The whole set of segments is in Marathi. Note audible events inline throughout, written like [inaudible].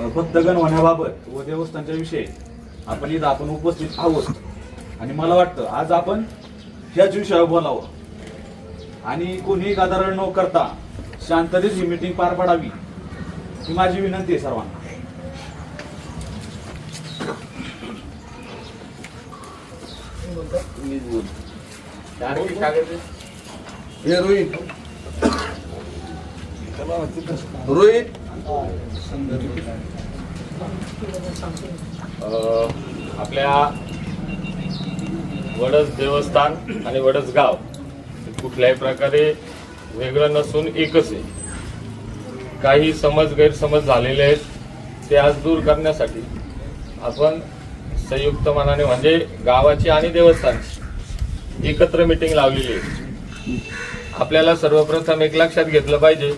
भक्तगण होण्याबाबत व देवस्थानच्या विषयी आपण इथं आपण उपस्थित आहोत. आणि मला वाटतं आज आपण ह्याच विषयावर बोलावं. आणि कोणीही गदारोळ न करता शांततेत ही मीटिंग पार पाडावी ही माझी विनंती आहे सर्वांना. हे रोहित. रोहित. आपल्या वडस देवस्थान आणि वडस गाव कुठल्याही प्रकारे वेगळं नसून एकच आहे. काही समज गैरसमज झालेले आहेत ते आज दूर करण्यासाठी आपण संयुक्त मनाने म्हणजे गावाची आणि देवस्थानची एकत्र मिटिंग लावलेली आहे. आपल्याला सर्वप्रथम एक लक्षात घेतलं पाहिजे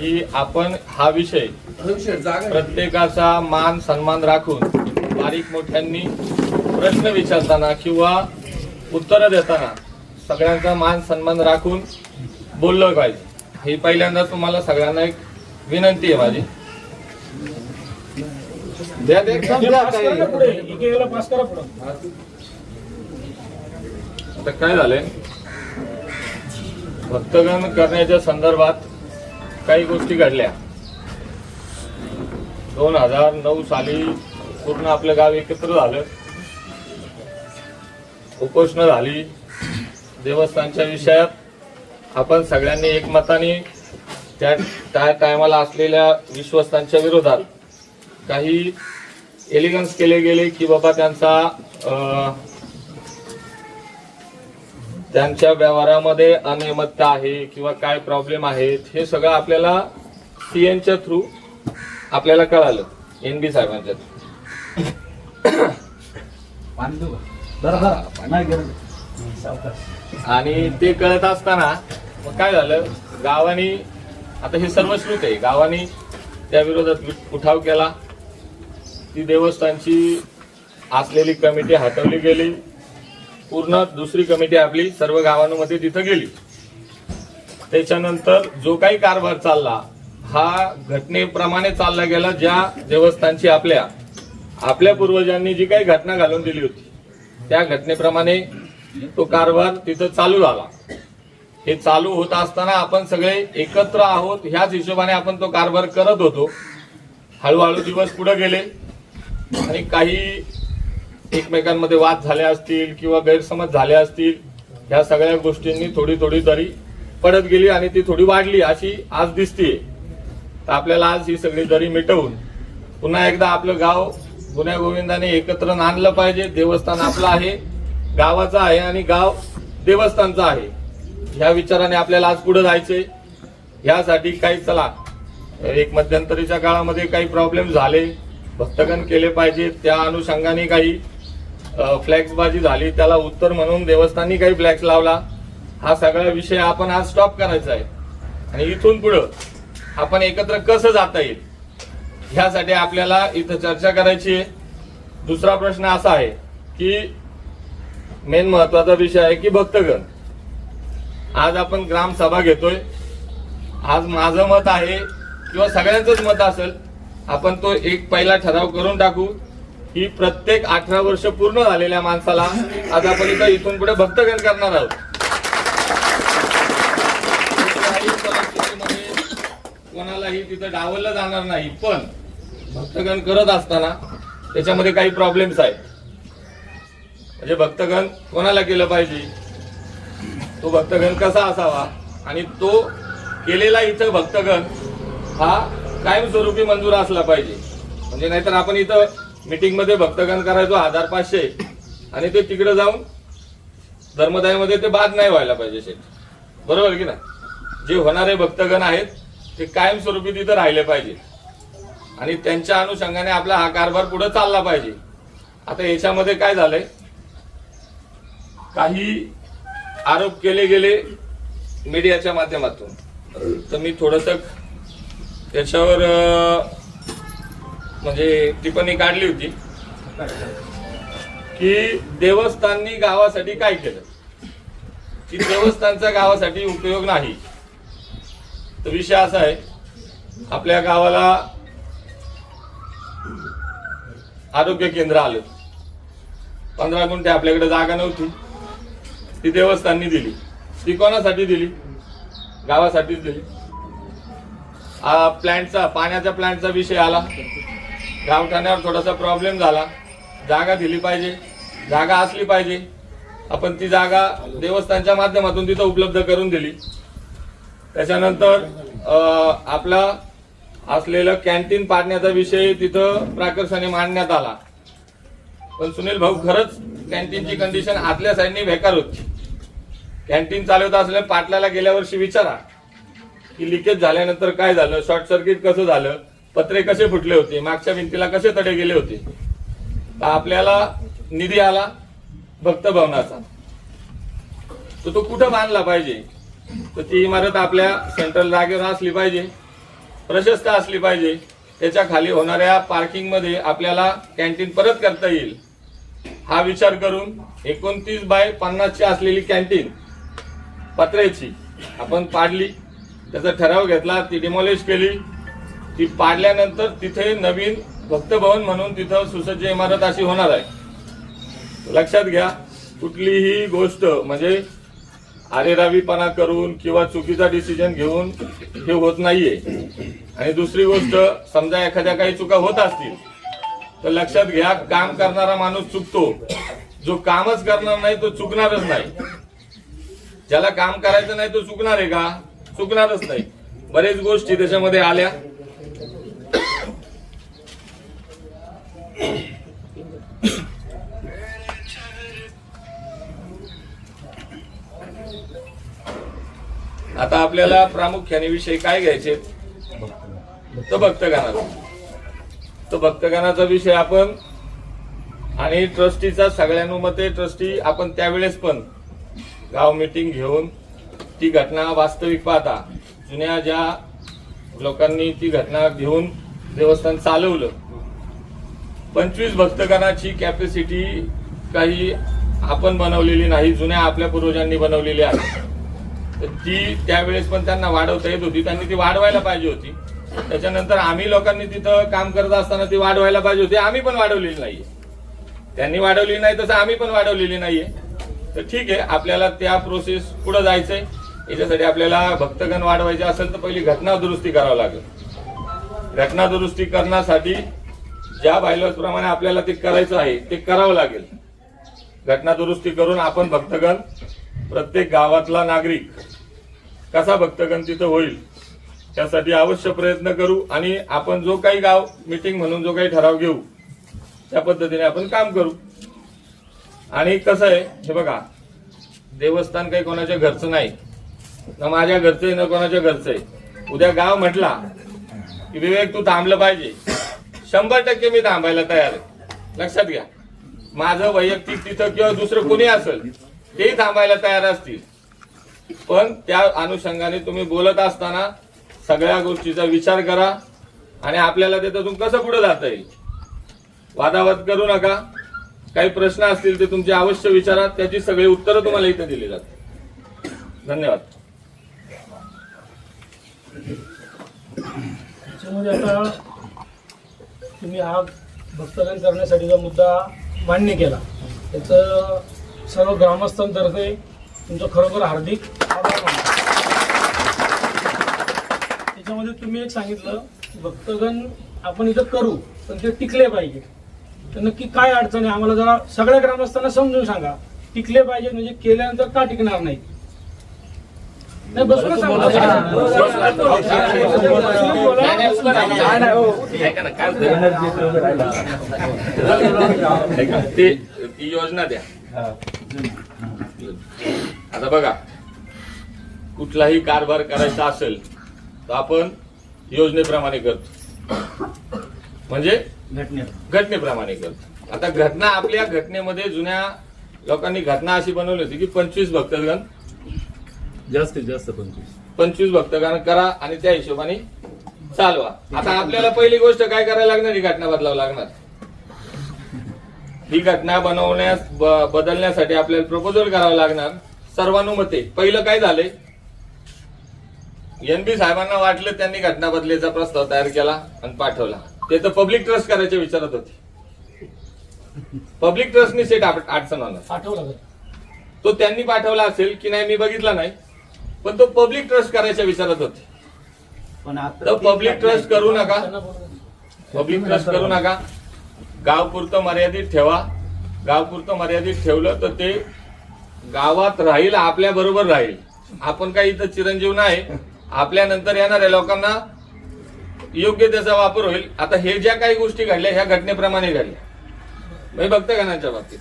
की आपण हा विषय प्रत्येकाचा मान सन्मान राखून बारीक मोठ्यांनी प्रश्न विचारताना किंवा उत्तरं देताना सगळ्यांचा मान सन्मान राखून बोललं पाहिजे. ही पहिल्यांदा तुम्हाला सगळ्यांना एक विनंती आहे माझी. द्या आता काय झालंय? भक्तगण करण्याच्या संदर्भात काही गोष्टी घडल्या. दोन हजार नऊ साली पूर्ण आपलं गाव एकत्र झालं. उपोषणं झाली. देवस्थानच्या विषयात आपण सगळ्यांनी एकमताने त्या त्या टायमाला असलेल्या विश्वस्तांच्या विरोधात काही एलिगन्स केले गेले की बाबा त्यांचा त्यांच्या व्यवहारामध्ये अनियमितता आहे किंवा काय प्रॉब्लेम आहेत हे सगळं आपल्याला सीएनच्या थ्रू आपल्याला कळालं एन बी साहेबांच्या थ्रू आणि ते कळत असताना मग काय झालं गावानी आता हे सर्व श्रुत आहे गावानी त्या विरोधात उठाव केला. ती देवस्थानची असलेली कमिटी हटवली गेली. पूर्ण दुसरी कमिटी आपली सर्व गावांमध्ये तिथं गेली. त्याच्यानंतर जो काही कारभार चालला हा घटनेप्रमाणे चालला गेला ज्या देवस्थानची आपल्या आपल्या पूर्वजांनी जी काही घटना घालून दिली होती त्या घटनेप्रमाणे तो कारभार तिथं चालू झाला. हे चालू होत असताना आपण सगळे एकत्र आहोत ह्याच हिशोबाने आपण तो कारभार करत होतो. हळूहळू दिवस पुढे गेले आणि काही एकमेकांमध्ये वाद झाले असतील किंवा गैरसमज झाले असतील ह्या सगळ्या गोष्टींनी थोडी थोडी दरी पडत गेली आणि ती थोडी वाढली अशी आज दिसतीये. तर आपल्याला आज ही सगळी दरी मिटवून पुन्हा एकदा आपलं गाव गुन्ह्या गोविंदाने एकत्र नांदलं पाहिजे. देवस्थान आपलं आहे गावाचं आहे आणि गाव देवस्थानचं आहे. ह्या विचाराने आपल्याला आज पुढे जायचे ह्यासाठी काही चला एक मध्यंतरीच्या काळामध्ये काही प्रॉब्लेम झाले. भक्तगण केले पाहिजे त्या अनुषंगाने काही फ्लॅक्सबाजी झाली. त्याला उत्तर म्हणून देवस्थानी काही फ्लॅक्स लावला. हा सगळा विषय आपण आज स्टॉप करायचा आहे. आणि इथून पुढं आपण एकत्र कसं जाता येईल ह्यासाठी आपल्याला इथं चर्चा करायची आहे. दुसरा प्रश्न असा आहे की मेन महत्त्वाचा विषय आहे की भक्तगण. आज आपण ग्रामसभा घेतोय. आज माझं मत आहे किंवा सगळ्यांचंच मत असेल आपण तो एक पहिला ठराव करून टाकू. ही प्रत्येक अठरा वर्ष पूर्ण झालेल्या माणसाला आज आपण इथं इथून पुढे भक्तगण करणार आहोत. कोणालाही तिथं डावललं जाणार नाही पण भक्तगण करत असताना त्याच्यामध्ये काही प्रॉब्लेम्स आहेत. म्हणजे भक्तगण कोणाला केलं पाहिजे? तो भक्तगण कसा असावा? आणि तो केलेला इथं भक्तगण हा कायमस्वरूपी मंजूर असला पाहिजे. म्हणजे नाहीतर आपण इथं मीटिंगमध्ये भक्तगण करायचो हजार पाचशे. आणि ते तिकडे जाऊन धर्मदायामध्ये ते बाद नाही व्हायला पाहिजे शेठ. बरोबर की ना जे होणारे भक्तगण आहेत ते कायमस्वरूपी तिथं राहिले पाहिजे. आणि त्यांच्या अनुषंगाने आपला हा कारभार पुढे चालला पाहिजे. आता याच्यामध्ये काय झालंय? काही आरोप केले गेले मीडियाच्या माध्यमातून. तर मी थोडस त्याच्यावर म्हणजे टिप्पणी काढली होती. की देवस्थाननी गावासाठी काय केलं? की देवस्थानचा गावासाठी उपयोग नाही. तर विषय असा आहे आपल्या गावाला आरोग्य केंद्र आलं. पंधरा गुंठे आपल्याकडे जागा नव्हती. ती देवस्थाननी दिली. ती कोणासाठी दिली? गावासाठीच दिली. आ, प्लॅन्टचा पाण्याच्या प्लॅन्टचा विषय आला. गावठाण्यावर थोडासा प्रॉब्लेम झाला. जागा दिली पाहिजे. जागा असली पाहिजे. आपण ती जागा देवस्थानच्या माध्यमातून तिथं उपलब्ध करून दिली. त्याच्यानंतर आपला असलेलं कॅन्टीन पाडण्याचा विषय तिथं प्राकर्षाने मांडण्यात आला. पण सुनील भाऊ खरंच कॅन्टीनची कंडिशन आतल्या साईडनी बेकार होती. कॅन्टीन चालवत असल्या पाटलाला गेल्या वर्षी विचारा की लिकेज झाल्यानंतर काय झालं शॉर्ट सर्किट कसं झालं? पत्रे कसे फुटले होते मागच्या भिंतीला कसे तडे गेले होते? तर आपल्याला निधी आला भक्त भवनाचा. तर तो कुठं बांधला पाहिजे? तर ती इमारत आपल्या सेंट्रल जागेवर असली पाहिजे प्रशस्त असली पाहिजे. त्याच्याखाली होणाऱ्या पार्किंगमध्ये आपल्याला कॅन्टीन परत करता येईल. हा विचार करून एकोणतीस बाय पन्नासची असलेली कॅन्टीन पत्र्याची आपण पाडली. त्याचा ठराव घेतला ती डिमॉलिश केली. ती पाडल्यानंतर तिथे नवीन भक्तभवन म्हणून तिथं सुसज्ज इमारत अशी होणार आहे. लक्षात घ्या कुठलीही गोष्ट म्हणजे आरेरावीपणा करून किंवा चुकीचा डिसिजन घेऊन हे होत नाहीये. आणि दुसरी गोष्ट समजा एखाद्या काही चुका होत असतील तर लक्षात घ्या काम करणारा माणूस चुकतो. जो कामच करणार नाही तो चुकणारच नाही. ज्याला काम करायचं नाही तो चुकणार आहे का? चुकणारच नाही. बरेच गोष्टी त्याच्यामध्ये आल्या. आता आपल्याला प्रामुख्याने विषय काय घ्यायचे? तो भक्तगानाचा तो भक्तगानाचा विषय आपण आणि ट्रस्टीचा सगळ्यांमध्ये ट्रस्टी आपण त्यावेळेस पण गाव मिटिंग घेऊन ती घटना वास्तविक पाहता. जुन्या ज्या लोकांनी ती घटना घेऊन देवस्थान चालवलं पंचवीस भक्तगणाची कॅपॅसिटी काही आपण बनवलेली नाही जुन्या आपल्या पूर्वजांनी बनवलेली आहे. तर ती त्यावेळेस पण त्यांना वाढवता येत होती. त्यांनी ती वाढवायला पाहिजे होती. त्याच्यानंतर आम्ही लोकांनी तिथं काम करत असताना ती वाढवायला पाहिजे होती. आम्ही पण वाढवलेली नाहीये. त्यांनी वाढवली नाही तसं आम्ही पण वाढवलेली नाहीये. तर ठीक आहे आपल्याला त्या प्रोसेस पुढे जायचंय. याच्यासाठी आपल्याला भक्तगण वाढवायचे असेल तर पहिली घटना दुरुस्ती करावं लागेल. घटना दुरुस्ती करण्यासाठी ज्या बायलॉज प्रमाणे आपल्याला ते करायचं आहे ते करावं लागेल. घटना दुरुस्ती करून आपण भक्तगण प्रत्येक गावातला नागरिक कसा भक्तगण तिथं होईल त्यासाठी अवश्य प्रयत्न करू आणि आपण जो काही गाव मीटिंग म्हणून जो काही ठराव घेऊ त्या पद्धतीने आपण काम करू. आणि कसं आहे हे बघा देवस्थान काही कोणाच्या घरचं नाही ना माझ्या घरचं आहे ना कोणाच्या घरचं आहे उद्या गाव म्हटला की विवेक तू थांबलं पाहिजे. शंभर टक्के मी थांबायला तयार आहे. लक्षात घ्या. माझं वैयक्तिक तिथं किंवा दुसरं कोणी असेल तेही थांबायला तयार असतील. पण त्या अनुषंगाने तुम्ही बोलत असताना सगळ्या गोष्टीचा विचार करा आणि आपल्याला त्याच्यातून कसं पुढे जाता येईल? वादावाद करू नका. काही प्रश्न असतील ते तुमचे अवश्य विचारा. त्याची सगळी उत्तरं तुम्हाला इथे दिली जातात धन्यवाद. त्याच्यामध्ये आता तुम्ही हा भक्तगण करण्यासाठीचा मुद्दा मान्य केला त्याचं सर्व ग्रामस्थांतर्फे तुमचं खरोखर हार्दिक आभार मानतो. त्याच्यामध्ये तुम्ही एक सांगितलं की भक्तगण आपण इथं करू पण ते टिकले पाहिजे. तर नक्की काय अडचण आहे आम्हाला जरा सगळ्या ग्रामस्थांना समजून सांगा. टिकले पाहिजे म्हणजे केल्यानंतर का टिकणार नाही नाही बसूनच सांगा. तुम्ही बोला. ऐका, ते ती योजना द्या. आता बघा कुठलाही कारभार करायचा असेल तर आपण योजनेप्रमाणे करतो. म्हणजे? घटनेप्रमाणे करतो. आता घटना आपल्या घटनेमध्ये जुन्या लोकांनी घटना अशी बनवली होती की पंचवीस भक्तगण जास्तीत जास्त पंचवीस. पंचवीस भक्तगण करा आणि त्या हिशोबाने चालवा. आता आपल्याला पहिली गोष्ट काय करायला लागणार? ही घटना बदलावं लागणार. ही घटना बनवण्यास ब- बदलण्यासाठी आपल्याला प्रपोजल करावं लागणार. सर्वानुमते. पहिलं काय झालंय? एनबी साहेबांना वाटलं त्यांनी घटना बदलीचा प्रस्ताव तयार केला आणि पाठवला. ते तर पब्लिक ट्रस्ट करायच्या विचारत होते. पब्लिक ट्रस्टनी सेट अडचण आणला पाठवला का? तो त्यांनी पाठवला असेल की नाही मी बघितला नाही. पण तो पब्लिक ट्रस्ट करायच्या विचारात होते. पण आता तर पब्लिक ट्रस्ट करू नका. पब्लिक ट्रस्ट करू नका. गाव पुरतं मर्यादित ठेवा. गाव पुरतं मर्यादित ठेवलं तर ते गावात राहील आपल्या बरोबर राहील. आपण काही इथं चिरंजीव नाही. आपल्या नंतर येणाऱ्या लोकांना योग्य त्याचा वापर होईल. आता हे ज्या काही गोष्टी घडल्या ह्या घटनेप्रमाणे घडल्या. बघता का त्यांच्या बाबतीत?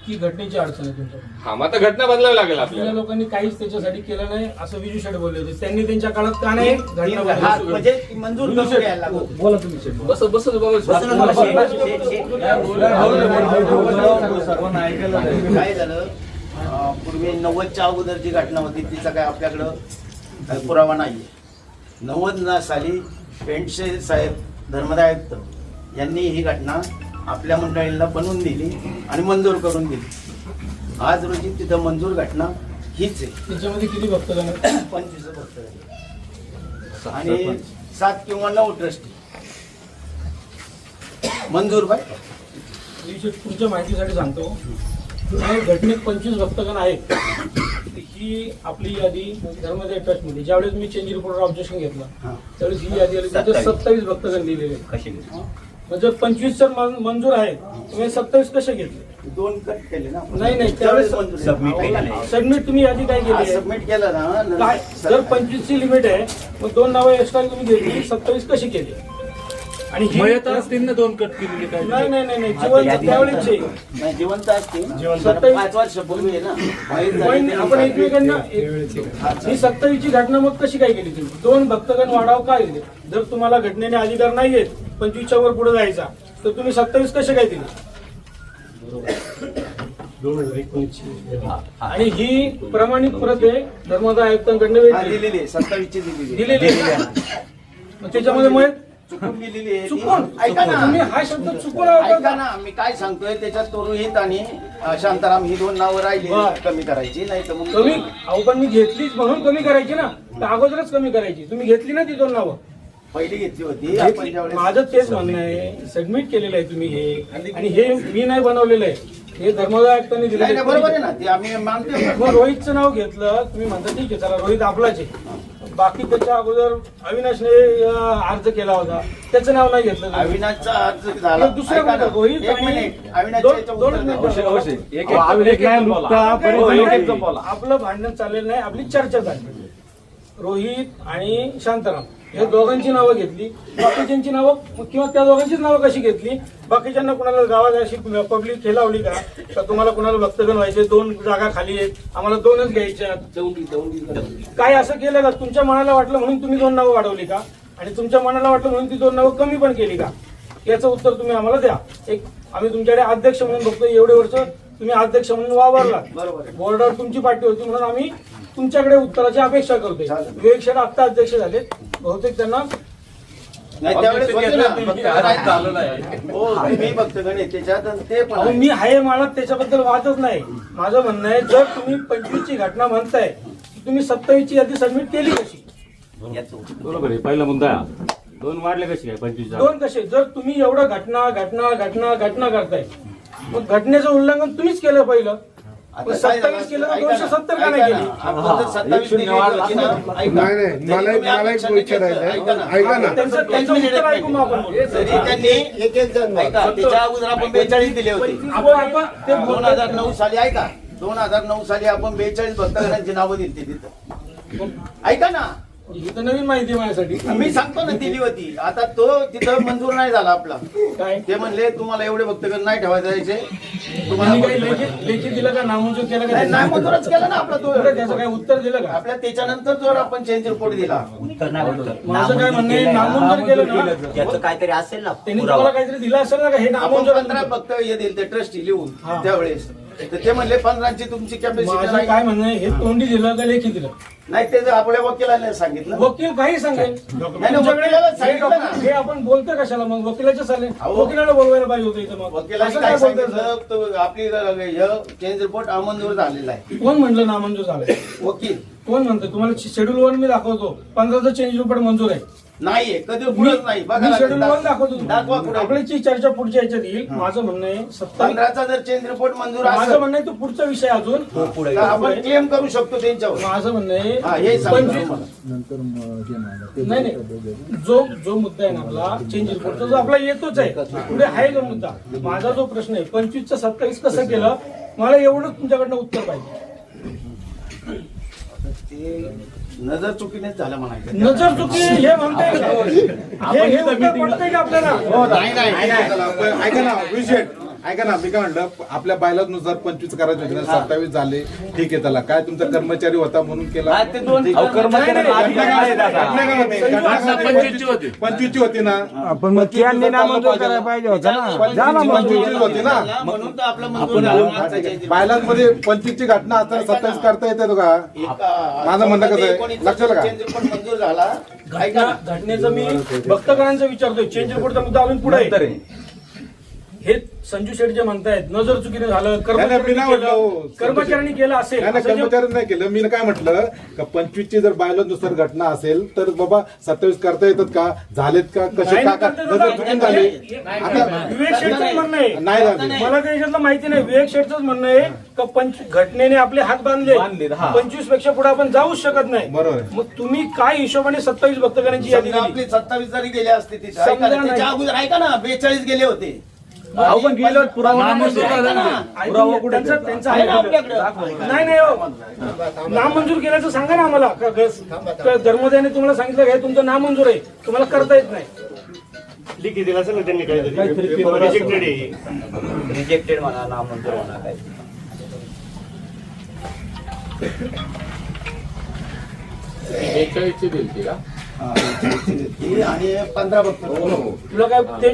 की घटनेची अडचण आहे तुमच्या हा मग आता घटना बदलावी लागेल आपल्या आपल्याला लोकांनी काहीच त्याच्यासाठी केलं नाही असं विजू शेठ बोलले होते त्यांनी त्यांच्या काळात का नाही घटना हा, बदलली? म्हणजे मंजूर करून घ्यायला लागत बोला तुम्ही शेठ. बस बस नाही. काय झालं अं, पूर्वी नव्वदच्या अगोदर जी घटना होती तिचा काय आपल्याकडं काही पुरावा नाहीये नव्वद ना साली पेंटशे साहेब धर्मदाय आयुक्त यांनी ही घटना आपल्या मंडळींना बनवून दिली आणि मंजूर करून दिली. आज रोजी तिथं मंजूर घटना हीच आहे. त्याच्यामध्ये किती भक्तगण आहेत? पंचवीस फक्त आणि सात किंवा नऊ ट्रस्टी. मंजूर बाय तुमच्या माहितीसाठी सांगतो. घटनेत पंचवीस भक्तगण आहेत. ही आपली यादी धर्मदय ट्रस्टमध्ये. ज्यावेळेस मी चेंज रिपोर्टर ऑब्जेक्शन घेतलं. त्यावेळेस ही यादी आली. सत्तावीस. भक्तगण लिहिलेले म्हणजे पंचवीस जर मंजूर आहेत. तुम्ही सत्तावीस कसे घेतले? दोन कट केले ना. नाही नाही त्यावेळेस सबमिट सबमिट तुम्ही यादी काय केली? आहे सबमिट केलं ना काय? जर पंचवीस ची लिमिट आहे मग दोन नावं एक्स्ट्रा तुम्ही घेतली सत्तावीस कशी केली? आणि ही- मयत असतील ना दोन कट केलेले काय? नाही नाही नाही नाही जीवन त्यावेळेस नाही जिवंत असते सत्तावीस. पाच वर्षापूर्वी आहे ना. माहीत झाली पण तरी आपण? एकमेकांना ही सत्तावीसची घटना मग कशी काय केली तुम्ही? दोन भक्तगण वाढाव काय दिले जर तुम्हाला घटनेने अधिकार नाहीयेत पंचवीसच्या वर पुढे जायचा तर तुम्ही सत्तावीस कसे काय दिले आणि ही प्रमाणित प्रत आहे धर्मदाय आयुक्तांकडनं दिलेली आहे सत्तावीसची दिलेली आहे. दिलेली आहे. मग त्याच्यामध्ये मग चुकून दिलेली आहे ती. चुकून ऐका तुम्ही ना हा शब्द चुकून ऐका वापरता. ना मी काय सांगतोय त्याच्यात तोरुहित आणि अ, शांताराम ही दोन नावं राहिली बरं. कमी करायची नाही तर मग कमी अहो पण मी घेतलीच म्हणून कमी करायची ना तर अगोदरच कमी करायची तुम्ही घेतली ना ती दोन नावं पहिली घेतली होती आपण. ज्यावेळेस माझं तेच म्हणणं आहे सबमिट केलेलं आहे तुम्ही हे आणि हे मी नाही बनवलेलं आहे हे धर्मदाय आयुक्तांनी नाही नाही, दिलेलं बरोबर आहे. ना ते आम्ही मानतो मग रोहितचं नाव घेतलं तुम्ही म्हणता ठीक आहे चला रोहित आपलाच आहे बाकी त्याच्या अगोदर अविनाशने अं, अर्ज केला होता त्याचं नाव नाही घेतलं तुम्ही. अविनाशचा अर्ज झाला दुसरं ऐका ना, कोणतं? रोहित एक आणि मिनिट अविनाशच्या दोन- याच्या दोनच उत्तर द्या. मिनिटं. अवश्य, अवश्य. एक- अहो, एक- एक- एक- बोला. काय हो, एक- एक- बोला? बोला. आपलं भांडण चाललेलं नाही आपली चर्चा झाली रोहित आणि शांताराम हे दोघांची नावं घेतली. बाकीच्यांची नावं किंवा त्या दोघांचीच नावं कशी घेतली? बाकीच्यांना कुणाला गावात अशी पब्लिक खेळावली का? तर तुम्हाला कुणाला भक्तगण व्हायचे दोन जागा खाली आहेत. आम्हाला दोनच घ्यायच्या काय असं केलं का? तुमच्या मनाला वाटलं म्हणून तुम्ही दोन नावं वाढवली का? आणि तुमच्या मनाला वाटलं म्हणून ती दोन नावं कमी पण केली का? याचं उत्तर तुम्ही आम्हाला द्या. एक आम्ही तुमच्याकडे अध्यक्ष म्हणून बघतो एवढे वर्ष तुम्ही अध्यक्ष म्हणून वावरला. [laughs] बोर्डावर तुमची पार्टी होती म्हणून आम्ही तुमच्याकडे उत्तराची अपेक्षा करतोय. विवेक शेठ आत्ता अध्यक्ष झाले बहुतेक त्यांना. हो. मी आहे मला त्याच्याबद्दल वादच नाही माझं म्हणणं आहे जर तुम्ही पंचवीस ची घटना म्हणताय की तुम्ही सत्तावीस ची यादी सबमिट केली कशी बरोबर आहे पहिला मुद्दा हा. दोन वाढले काय पंचवीस दोन कसे जर तुम्ही एवढं घटना घटना घटना घटना करताय मग घटनेचं उल्लंघन तुम्हीच केलं पहिलं? 27 केलं तर ऐका 270 का नाही केली? ना. आपण जर 27 दिली होती ना, ऐका. नाही नाही मला तरी एक मला एक विचारायचं. आहे ऐका ना त्यांचं त्यांचं उत्तर ऐकू मग आपण बोलू. तरी त्यांनी एक एक जण ऐका अगोदर आपण बेचाळीस दिले होते आपण आपण ते दोन. हजार नऊ साली ऐका दोन हजार नऊ साली आपण बेचाळीस भक्तगणांची नावं दिली तिथं ऐका ना ही तर नवीन माहिती आहे माझ्यासाठी. मी सांगतो ना दिली होती आता तो तिथं मंजूर नाही झाला आपला. काय? ते म्हणले तुम्हाला एवढे भक्तगण नाही ठेवायचे जायचे. तुम्हाला काही तुम्हाला लेखी दिलं का नामंजूर केलं का नाही नाही मंजूरच केलं ना आपला तो. बरं, त्याचं काय उत्तर दिलं का? आपल्या त्याच्यानंतर जो आपण चेंज रिपोर्ट दिला. माझं काय म्हणणं आहे नामंजूर केलं ना? त्याचं काहीतरी असेल ना त्यांनी पुरावा. तुम्हाला काहीतरी दिलं असेल ना का? हे आपण नामंजूर पंधरा फक्त हे दिले ते ट्रस्टी लिहून हा. त्यावेळेस. तर ते म्हणले पंधराची तुमची कॅपॅसिटी माझं काय म्हणणं आहे हे तोंडी दिलं का लेखी दिलं? नाही ते जर आपल्या वकिलाने सांगितलं वकील काही सांगेल. नाही, वकिलाला सांगितलं ना. हे आपण बोलतोय कशाला मग? वकिलाच्या अहो. वकिलाला बोलवायला पाहिजे होतं इथं मग. वकिलाने असं काय काय बोलतोय? सांगितलं? तो आपली चेंज रिपोर्ट अमंजूर झालेला आहे. कोण म्हणलं नामंजूर झालंय? वकील. कोण म्हणतं तुम्हाला शेड्यूल वन मी दाखवतो. पंधराचं चेंज रिपोर्ट मंजूर आहे. नाहीये कधी पुढेच नाही. बघा मी दाखवतो दाखवा. पुढे. आपल्याची चर्चा पुढच्या याच्यात येईल माझं म्हणणं आहे पंधराचा जर चेंज रिपोर्ट मंजूर माझं असेल म्हणणं आहे तो पुढचा विषय अजून तर आपण क्लेम करू शकतो त्यांच्यावर. माझं म्हणणं हा आहे हे मला. नाही नाही. जो जो मुद्दा आहे ना आपला चेंज रिपोर्टचा जो आपला येतोच आहे. पुढे आहे जो मुद्दा. माझा जो प्रश्न आहे पंचवीसचा सत्तावीस कसं केलं? मला एवढं तुमच्याकडनं उत्तर पाहिजे. ते नजर चुकीनेच झालं म्हणायचं. नजर चुकी हे म्हणताय का? हे हे उत्तर पडतंय का आपल्याला? ऐका ना विषय ऐका ना मी काय म्हणलं आपल्या बायलानुसार पंचवीस करायचे होते ना सत्तावीस झाले ठीक आहे त्याला काय तुमचा कर्मचारी होता म्हणून केला हा, ते दोन अहो, कर्मचाऱ्यांना नाही, आधी काय आहे दादा? पंचवीसची होती पंचवीसची होती ना आपण मग त्यांनी नामंजूर करायला पाहिजे होता ना झाला मग पंचवीसची होती ना म्हणून तर आपलं मंजूर झालं मागचा change report. बायलांमध्ये पंचवीसची घटना असताना सत्तावीस करता येते का माझं म्हणणं कसं आहे? लक्षात का? मंजूर झाला घटना. घटनेचं मी भक्तगणांचं विचारतोय चेंज रिपोर्टचा मुद्दा अजून पुढे आहे. हे संजू शेठ जे म्हणतायत नजर चुकीने झालं नाही, मी कर्मचाऱ्यांनी नाही म्हटलं, हो. केलं कर्मचाऱ्यांनी केलं असेल नाही नाही, असं जे- कर्मचारी नाही केलं. मी काय म्हटलं का पंचवीसची जर बायलानुसार घटना असेल तर बाबा सत्तावीस करता येतात का? झालेत का? कसे नाही का का करता नजर. चुकून झाले? आता विवेक शेठचं म्हणणं आहे. नाही झाले. मला त्या याच्यातलं माहिती नाही. विवेक शेठच म्हणणं आहे का पंच घटनेने आपले हात बांधले. बांधलेत, हा. पंचवीसपेक्षा पुढे आपण जाऊच शकत नाही. बरोबर आहे. मग तुम्ही काय हिशोबाने सत्तावीस भक्तगणांची यादी समजा दिली? आपली सत्तावीस जरी गेले असते तिथे नाही. अगोदर ऐका ना बेचाळीस गेले होते. अहो, पण गेल्यावर पुरावा नामंजूर झाला ना. पुरावा कुठे त्यांचा त्याचा? त्यांचा आहे ना आहे आपल्याकडं. नाही नाही हो. नामंजूर केल्याचं सांगा ना आम्हाला. का- धर्मोदयाने तुम्हाला सांगितलं का? हे तुमचं नामंजूर आहे. तुम्हाला करता येत नाही. लिखित दिला असेल ना त्यांनी काहीतरी? रिजेक्टेड आहे. रिजेक्टेड म्हणा नामंजूर म्हणा काय बेचाळीसची दिली का? हा, आणि पंधरा बघतो. तुला काय ते